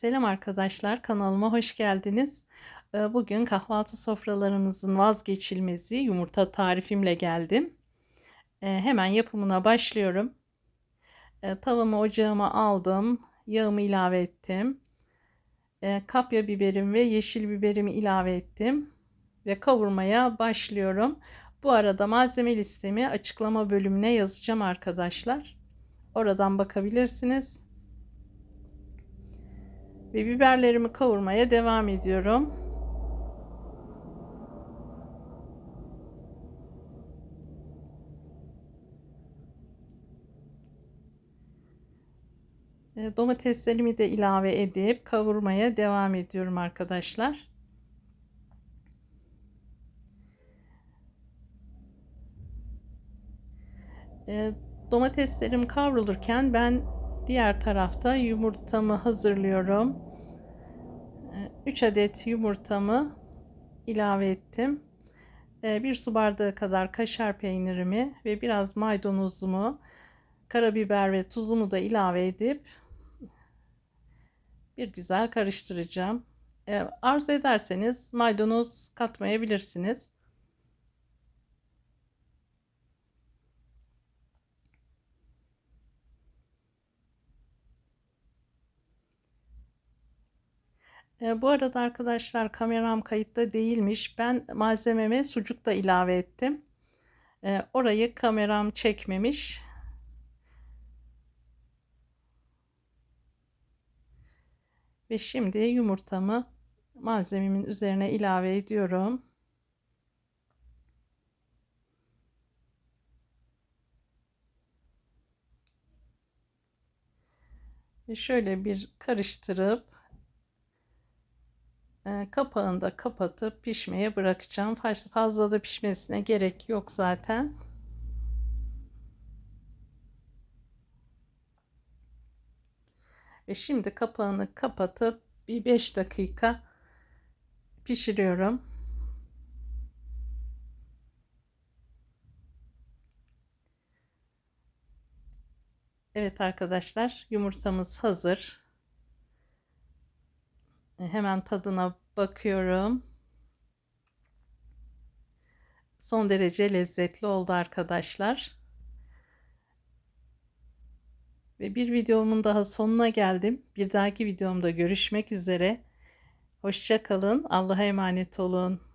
Selam arkadaşlar, kanalıma hoş geldiniz. Ee, Bugün kahvaltı sofralarımızın vazgeçilmezi yumurta tarifimle geldim. Ee, Hemen yapımına başlıyorum. Ee, Tavamı ocağıma aldım, yağımı ilave ettim. Kapya biberim ve yeşil biberimi ilave ettim ve kavurmaya başlıyorum. Bu arada malzeme listemi açıklama bölümüne yazacağım arkadaşlar. Oradan bakabilirsiniz. Ve biberlerimi kavurmaya devam ediyorum. E, Domateslerimi de ilave edip kavurmaya devam ediyorum arkadaşlar. E, Domateslerim kavrulurken ben diğer tarafta yumurtamı hazırlıyorum. 3 adet yumurtamı ilave ettim. 1 su bardağı kadar kaşar peynirimi ve biraz maydanozumu, karabiber ve tuzumu da ilave edip bir güzel karıştıracağım. Arzu ederseniz maydanoz katmayabilirsiniz. E, bu arada arkadaşlar kameram kayıtta değilmiş. Ben malzememe sucuk da ilave ettim. E, orayı kameram çekmemiş. Ve şimdi yumurtamı malzememin üzerine ilave ediyorum. Ve şöyle bir karıştırıp kapağını da kapatıp pişmeye bırakacağım. Fazla da pişmesine gerek yok zaten. Ve şimdi kapağını kapatıp bir 5 dakika pişiriyorum. Evet arkadaşlar yumurtamız hazır. Hemen tadına bakıyorum. Son derece lezzetli oldu arkadaşlar. Ve bir videomun daha sonuna geldim. Bir dahaki videomda görüşmek üzere. Hoşça kalın. Allah'a emanet olun.